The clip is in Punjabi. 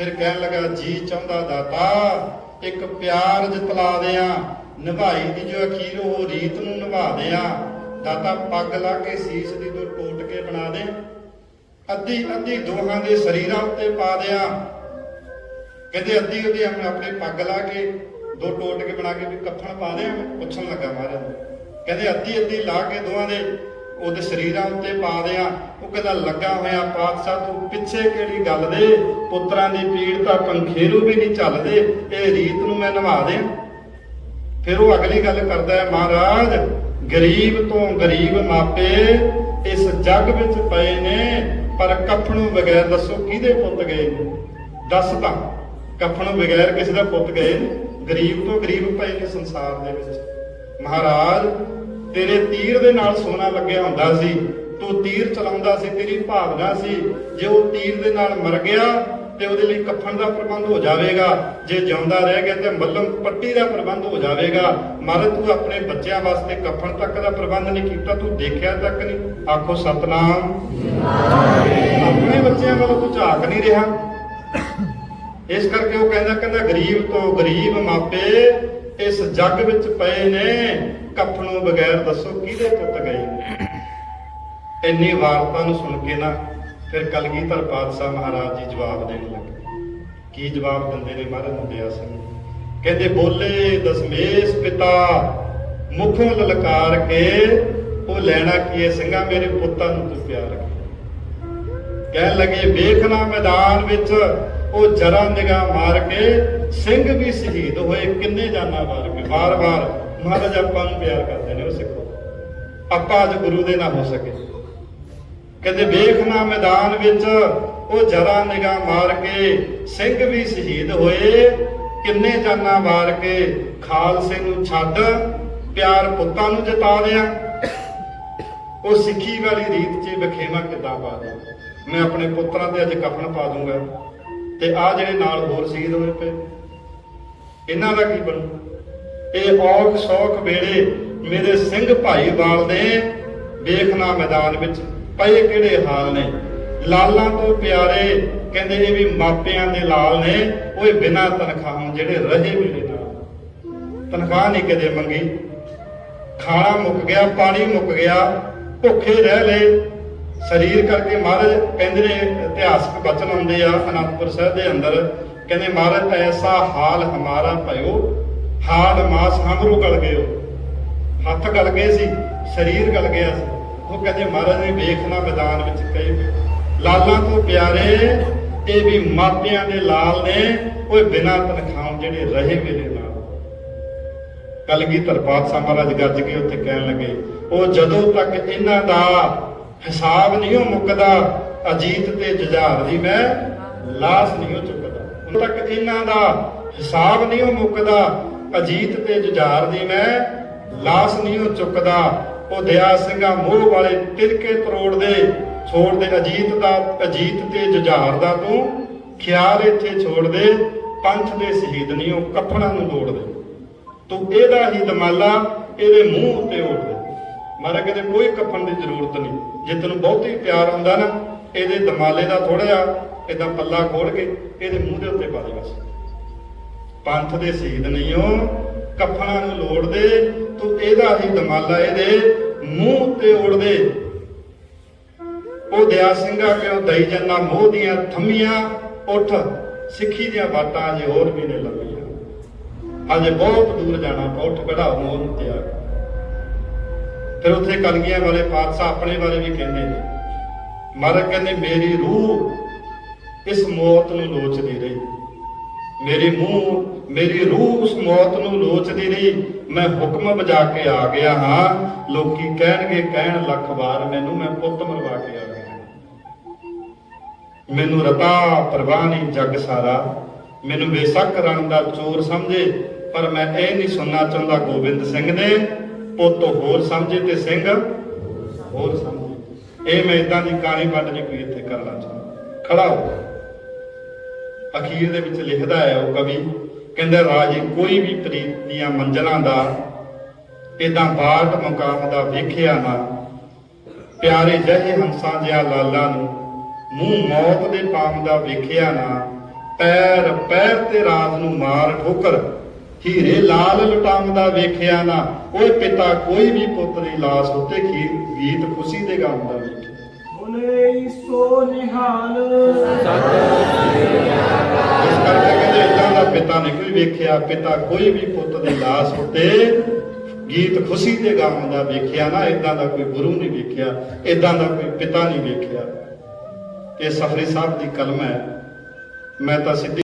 ਫਿਰ ਕਹਿਣ ਲੱਗਾ, ਜੀ ਚਾਹੁੰਦਾ ਦਾਤਾ, ਇੱਕ ਪਿਆਰ ਜਤਲਾ ਦਿਆਂ, ਨਿਭਾਈ ਦੀ ਜੋ ਅਖੀਰ ਉਹ ਰੀਤ ਨੂੰ ਨਿਭਾ ਦਿਆਂ। ਦਾਤਾ, ਪੱਗ ਲਾ ਕੇ ਸੀਸ ਦੀ ਤੋਂ ਟੋਟ ਕੇ ਬਣਾ ਦੇ। ਅੱਧੀ ਅੱਧੀ ਦੋਹਾਂ ਦੇ ਸਰੀਰਾਂ ਉੱਤੇ ਪਾ ਦਿਆਂ। ਕਹਿੰਦੇ ਅੱਧੀ ਅੱਧੀ ਹਮ ਆਪਣੇ ਪੱਗ ਲਾ ਕੇ, ਦੋ ਟੋਟ ਕੇ ਬਣਾ ਕੇ ਵੀ ਕੱਫਣ ਪਾ ਦਿਆਂ ਪੁੱਛਣ ਲੱਗਾ ਮਹਾਰਾਜ ਕਹਿੰਦੇ ਅੱਧੀ ਅੱਧੀ ਲਾ ਕੇ ਦੋਹਾਂ ਦੇ ਉਹਦੇ ਸਰੀਰਾਂ ਉੱਤੇ ਪਾ ਦਿਆਂ, ਉਹ ਕਹਿੰਦਾ ਲੱਗਾ ਹੋਇਆ ਪਾਤਸ਼ਾਹ, ਤੂੰ ਪਿੱਛੇ ਕਿਹੜੀ ਗੱਲ ਦੇ? ਪੁੱਤਰਾਂ ਦੀ ਪੀੜ ਤਾਂ ਪੰਖੇਰੂ ਵੀ ਨਹੀਂ ਚੱਲਦੇ, ਇਹ ਰੀਤ ਨੂੰ ਮੈਂ ਨਿਭਾ ਦਿਆਂ। ਫਿਰ ਉਹ ਅਗਲੀ ਗੱਲ ਕਰਦਾ ਹੈ, ਮਹਾਰਾਜ, ਗਰੀਬ ਤੋਂ ਗਰੀਬ ਮਾਪੇ ਇਸ ਜੱਗ ਵਿੱਚ ਪਏ ਨੇ, ਪਰ ਕਫਣੋਂ ਬਗੈਰ ਦੱਸੋ ਕਿਹਦੇ ਪੁੱਤ ਗਏ ਨੇ? ਦੱਸ ਤਾਂ ਕਫਣੋਂ ਬਗੈਰ ਕਿਸੇ ਦਾ ਪੁੱਤ ਗਏ ਗਰੀਬ ਤੋਂ ਗਰੀਬ ਪਏ ਨੇ ਸੰਸਾਰ ਦੇ ਵਿੱਚ। ਮਹਾਰਾਜ ਤੇਰੇ ਤੀਰ ਦੇ ਨਾਲ ਸੋਨਾ ਲੱਗਿਆ ਹੁੰਦਾ ਸੀ। ਤੂੰ ਤੀਰ ਚਲਾਉਂਦਾ ਸੀ, ਤੇਰੀ ਭਾਵਨਾ ਸੀ। ਜੇ ਉਹ ਤੀਰ ਦੇ ਨਾਲ ਮਰ ਗਿਆ ਤੇ ਉਹਦੇ ਲਈ ਕਫਨ ਦਾ ਪ੍ਰਬੰਧ ਹੋ ਜਾਵੇਗਾ। ਜੇ ਜਿਉਂਦਾ ਰਹਿ ਗਿਆ ਤੇ ਮੱਲਮ ਪੱਟੀ ਦਾ ਪ੍ਰਬੰਧ ਹੋ ਜਾਵੇਗਾ। ਮਹਾਰਾਜ ਤੂੰ ਆਪਣੇ ਬੱਚਿਆਂ ਵਾਸਤੇ ਕਫਨ ਤੱਕ ਦਾ ਪ੍ਰਬੰਧ ਨਹੀਂ ਕੀਤਾ, ਤੂੰ ਦੇਖਿਆ ਤੱਕ ਨਹੀਂ। ਆਖੋ, ਸਤਨਾਮ। ਆਪਣੇ ਬੱਚਿਆਂ ਵੱਲ ਤੂੰ ਝਾਕ ਨਹੀਂ ਰਿਹਾ। ਇਸ ਕਰਕੇ ਉਹ ਕਹਿੰਦਾ ਕਹਿੰਦਾ, ਗਰੀਬ ਤੋਂ ਗਰੀਬ ਮਾਪੇ ਇਸ ਜੱਗ ਵਿੱਚ ਪਏ ਨੇ। ਕਫਨੋਂ ਬਗੈਰ ਦੱਸੋ ਕਿਹਦੇ ਪੁੱਤ ਗਏ ਨੇ? ਇੰਨੀ ਵਾਰਤਾ ਨੂੰ ਸੁਣ ਕੇ ਨਾ ਫਿਰ ਕਲਗੀਧਰ ਪਾਤਸ਼ਾਹ ਮਹਾਰਾਜ ਜੀ ਜਵਾਬ ਦੇਣ ਲੱਗੇ। ਕੀ ਜਵਾਬ ਦਿੰਦੇ ਨੇ ਮਹਾਰਾਜ ਹੁੰਦਿਆ ਸਿੰਘ? ਕਹਿੰਦੇ, ਬੋਲੇ ਦਸਮੇਸ਼ ਪਿਤਾ, ਮੁਖੋਂ ਲਲਕਾਰ ਕੇ, ਉਹ ਲੈਣਾ ਕੀ ਹੈ? ਸਿੰਘਾ ਮੇਰੇ ਪੁੱਤਾਂ ਨੂੰ ਤੂੰ ਪਿਆਰ ਰੱਖੇ ਕਹਿਣ ਲੱਗੇ, ਵੇਖਣਾ ਮੈਦਾਨ ਵਿੱਚ, ਉਹ ਜਰਾ ਨਿਗਾਹ ਮਾਰ ਕੇ ਸਿੰਘ ਵੀ ਸ਼ਹੀਦ ਹੋਏ, ਕਿੰਨੇ ਜਾਨਾਂ ਮਾਰ ਕੇ ਵਾਰ-ਵਾਰ ਮਹਾਰਾਜ ਆਪਾਂ ਨੂੰ ਪਿਆਰ ਕਰਦੇ ਨੇ, ਉਹ ਸਿੱਖੋ। ਆਪਾਂ ਅੱਜ ਗੁਰੂ ਦੇ ਨਾ ਹੋ ਸਕੇ। ਕਹਿੰਦੇ, ਵੇਖਣਾ ਮੈਦਾਨ ਵਿੱਚ, ਉਹ ਜਰਾ ਨਿਗਾਹ ਮਾਰ ਕੇ ਸਿੰਘ ਵੀ ਸ਼ਹੀਦ ਹੋਏ, ਕਿੰਨੇ ਜਾਨਾਂ ਮਾਰ ਕੇ ਖਾਲਸੇ ਨੂੰ ਛੱਡ ਪਿਆਰ ਪੁੱਤਾਂ ਨੂੰ ਜਤਾ ਦਿਆਂ ਉਹ ਸਿੱਖੀ ਵਾਲੀ ਰੀਤ 'ਚ ਬਖੇਵਾ ਕਿੱਦਾਂ ਪਾ ਦਿਆਂ ਮੈਂ ਆਪਣੇ ਪੁੱਤਰਾਂ ਤੇ ਅੱਜ ਕਫਨ ਪਾ ਦੂੰਗਾ। ਤੇ ਆ ਜਿਹੜੇ ਨਾਲ ਹੋਰ ਸ਼ਹੀਦ ਹੋਏ ਪਏ, ਇਹਨਾਂ ਦਾ ਕੀ ਬਣੂ? ਇਹ ਔਖ ਸੌਖ ਵੇਲੇ ਮੇਰੇ ਸਿੰਘ ਭਾਈਵਾਲ ਨੇ ਵੇਖਣਾ ਮੈਦਾਨ ਵਿੱਚ, ਪਏ ਕਿਹੜੇ ਹਾਲ ਨੇ? ਲਾਲਾਂ ਤੋਂ ਪਿਆਰੇ ਕਹਿੰਦੇ ਇਹ ਵੀ ਮਾਪਿਆਂ ਦੇ ਲਾਲ ਨੇ, ਓਏ ਬਿਨਾਂ ਤਨਖਾਹਾਂ ਜਿਹੜੇ ਰਹੇ ਵੇਲੇ ਨਾਲ। ਤਨਖਾਹ ਨਹੀਂ ਕਦੇ ਮੰਗੀ। ਖਾਣਾ ਮੁੱਕ ਗਿਆ, ਪਾਣੀ ਮੁੱਕ ਗਿਆ, ਭੁੱਖੇ ਰਹਿ ਲਏ। ਸਰੀਰ ਕਰਕੇ ਮਹਾਰਾਜ ਕਹਿੰਦੇ ਨੇ, ਇਤਿਹਾਸਕ ਬਚਨ ਹੁੰਦੇ ਆ, ਅਨੰਦਪੁਰ ਸਾਹਿਬ ਦੇ ਅੰਦਰ। ਕਹਿੰਦੇ, ਮਹਾਰਾਜ, ਐਸਾ ਹਾਲ ਹਮਾਰਾ ਭਇਓ, ਹਾਲ ਮਾਸ ਹਮਰੋ ਗਲ ਗਇਓ। ਹੱਥ ਗਲ ਗਏ ਸੀ, ਸਰੀਰ ਗਲ ਗਿਆ ਸੀ। ਉਹ ਕਹਿੰਦੇ, ਮਹਾਰਾਜ ਨੇ ਵੇਖਣਾ ਮੈਦਾਨ ਵਿੱਚ ਕਈ ਲਾਲਾਂ ਤੋਂ ਪਿਆਰੇ, ਇਹ ਵੀ ਮਾਪਿਆਂ ਦੇ ਲਾਲ ਨੇ, ਓਏ ਬਿਨਾਂ ਤਨਖਾਹ ਜਿਹੜੇ ਰਹੇ ਮੇਰੇ ਨਾਲ। ਕਲਗੀਧਰ ਪਾਤਸ਼ਾਹ ਮਹਾਰਾਜ ਗੱਜ ਕੇ ਉੱਥੇ ਕਹਿਣ ਲੱਗੇ, ਉਹ ਜਦੋਂ ਤੱਕ ਇਹਨਾਂ ਦਾ ਹਿਸਾਬ ਨਹੀਂ ਉਹ ਮੁੱਕਦਾ, ਅਜੀਤ ਤੇ ਜੁਝਾਰ ਦੀ ਮੈਂ ਲਾਸ਼ ਨਹੀਂ ਉਹ ਚੁੱਕਦਾ। ਉਦੋਂ ਤੱਕ ਇਹਨਾਂ ਦਾ ਹਿਸਾਬ ਨਹੀਂ ਉਹ ਮੁੱਕਦਾ, ਅਜੀਤ ਤੇ ਜੁਝਾਰ ਦੀ ਮੈਂ ਲਾਸ਼ ਨਹੀਂ ਉਹ ਚੁੱਕਦਾ। ਉਹ ਦਇਆ ਸਿੰਘਾ ਮੋਹ ਵਾਲੇ ਤਿਲਕੇ ਤਰੋੜ ਦੇ ਛੋੜ ਦੇ ਅਜੀਤ ਦਾ, ਅਜੀਤ ਤੇ ਜੁਝਾਰ ਦਾ ਤੂੰ ਖਿਆਲ ਇੱਥੇ ਛੋੜ ਦੇ ਪੰਥ ਦੇ ਸ਼ਹੀਦ ਨਹੀਂ ਉਹ ਕਫਨਾਂ ਨੂੰ ਲੋੜ ਦੇ ਤੂੰ ਇਹਦਾ ਹੀ ਦਮਾਲਾ, ਇਹਦੇ ਮੂੰਹ ਉੱਤੇ ਓੜ ਮਾਰਾ ਕਿਤੇ ਕੋਈ ਕਫਨ ਦੀ ਜ਼ਰੂਰਤ ਨਹੀਂ। ਜੇ ਤੈਨੂੰ ਬਹੁਤੀ ਪਿਆਰ ਹੁੰਦਾ ਨਾ, ਇਹਦੇ ਦਮਾਲੇ ਦਾ ਥੋੜਾ ਜਿਹਾ ਇਦਾਂ ਪੱਲਾ ਖੋਲ ਕੇ ਇਹਦੇ ਮੂੰਹ ਦੇ ਉੱਤੇ ਪਾ ਦੇ ਬਸ। ਪੰਥ ਦੇ ਸ਼ਹੀਦ ਨਹੀਂ ਹੋ ਕਫਨਾਂ ਨੂੰ ਲੋੜ ਦੇ, ਤੂੰ ਇਹਦਾ ਹੀ ਦਮਾਲਾ ਇਹਦੇ ਮੂੰਹ ਉੱਤੇ ਓੜ ਦੇ। ਉਹ ਦਿਆ ਸਿੰਘਾ ਕਿਉਂ ਦਈ ਜੰਨਾ ਮੋਹ ਦੀਆਂ ਥੰਮੀਆਂ, ਉੱਠ, ਸਿੱਖੀ ਦੀਆਂ ਬਾਤਾਂ ਅਜੇ ਹੋਰ ਵੀ ਨੇ ਲੰਮੀਆਂ ਅਜੇ ਬਹੁਤ ਦੂਰ ਜਾਣਾ, ਉੱਠ ਕਢਾਓ ਮੋਹ ਨੂੰ ਤਿਆਗ। ਫਿਰ ਉੱਥੇ ਕਲਗੀਆਂ ਵਾਲੇ ਪਾਤਸ਼ਾਹ ਆਪਣੇ ਬਾਰੇ ਵੀ ਕਹਿੰਦੇ ਨੇ। ਮਹਾਰਾਜ ਕਹਿੰਦੇ, ਮੇਰੀ ਰੂਹ ਇਸ ਮੌਤ ਨੂੰ ਲੋਚਦੀ ਰਹੀ। ਮੇਰੇ ਮੂੰਹ, ਮੇਰੀ ਰੂਹ ਉਸ ਮੌਤ ਨੂੰ ਲੋਚਦੀ ਰਹੀ। ਮੈਂ ਹੁਕਮ ਵਜਾ ਕੇ ਆ ਗਿਆ ਹਾਂ। ਲੋਕੀ ਕਹਿਣਗੇ, ਕਹਿਣ ਲੱਖ ਵਾਰ ਮੈਨੂੰ ਮੈਂ ਪੁੱਤ ਮਰਵਾ ਕੇ ਆ ਗਿਆ ਮੈਨੂੰ ਰਤਾ, ਪਰਵਾਹ ਨਹੀਂ ਜੱਗ ਸਾਰਾ। ਮੈਨੂੰ ਬੇਸ਼ੱਕ ਰਣ ਦਾ ਚੋਰ ਸਮਝੇ, ਪਰ ਮੈਂ ਇਹ ਨਹੀਂ ਸੁਣਨਾ ਚਾਹੁੰਦਾ ਗੋਬਿੰਦ ਸਿੰਘ ਨੇ ਪੁੱਤ ਹੋਰ ਸਮਝੇ ਤੇ ਸਿੰਘ? ਹੋਰ ਸਮਝੇ। ਇਹ ਮੈਂ ਇਦਾਂ ਦੀ ਕਹਾਣੀ ਵੱਡ ਨਹੀਂ ਕੋਈ ਇੱਥੇ ਕਰਨਾ ਚਾਹੁੰਦਾ। ਖੜਾ ਹੋ ਅਖੀਰ ਦੇ ਵਿੱਚ ਲਿਖਦਾ ਹੈ ਉਹ ਕਵੀ, ਕਹਿੰਦਾ, ਰਾਜੇ, ਕੋਈ ਵੀ ਪ੍ਰੀਤ ਦੀਆਂ ਮੰਜ਼ਲਾਂ ਦਾ ਇਦਾਂ ਬਾਟ ਮੁਕਾਮ ਦਾ ਵੇਖਿਆ ਨਾ। ਪਿਆਰੇ ਜਹੇ ਹੰਸਾਂ ਜਿਹਾ ਲਾਲਾ ਨੂੰ ਮੂੰਹ ਮੌਤ ਦੇ ਪਾਮ ਦਾ ਵੇਖਿਆ ਨਾ। ਪੈਰ ਪੈਰ ਤੇ ਰਾਤ ਨੂੰ ਮਾਰ ਠੋਕਰ ਹੀਰੇ ਲਾਲ ਲਟਾਉਂਦਾ ਵੇਖਿਆ ਨਾ ਓਏ ਪਿਤਾ ਕੋਈ ਵੀ ਪੁੱਤ ਦੀ ਲਾਸ਼ ਉੱਤੇ ਗੀਤ ਖੁਸ਼ੀ ਦੇ ਗਾਉਂਦਾ ਵੇਖਿਆ। ਬੋਲੇ ਸੋ ਨਿਹਾਲ। ਇਸ ਕਰਕੇ ਕਹਿੰਦੇ ਇਦਾਂ ਦਾ ਪਿਤਾ ਨਹੀਂ ਕੋਈ ਵੇਖਿਆ ਪਿਤਾ ਕੋਈ ਵੀ ਪੁੱਤ ਦੀ ਲਾਸ਼ ਉੱਤੇ ਗੀਤ ਖੁਸ਼ੀ ਦੇ ਗਾਉਂਦਾ ਵੇਖਿਆ ਨਾ ਇਦਾਂ ਦਾ ਕੋਈ ਗੁਰੂ ਨਹੀਂ ਵੇਖਿਆ ਇਦਾਂ ਦਾ ਕੋਈ ਪਿਤਾ ਨਹੀਂ ਵੇਖਿਆ। ਇਹ ਸਫਰੀ ਸਾਹਿਬ ਦੀ ਕਲਮ ਹੈ। ਮੈਂ ਤਾਂ ਸਿੱਧੀ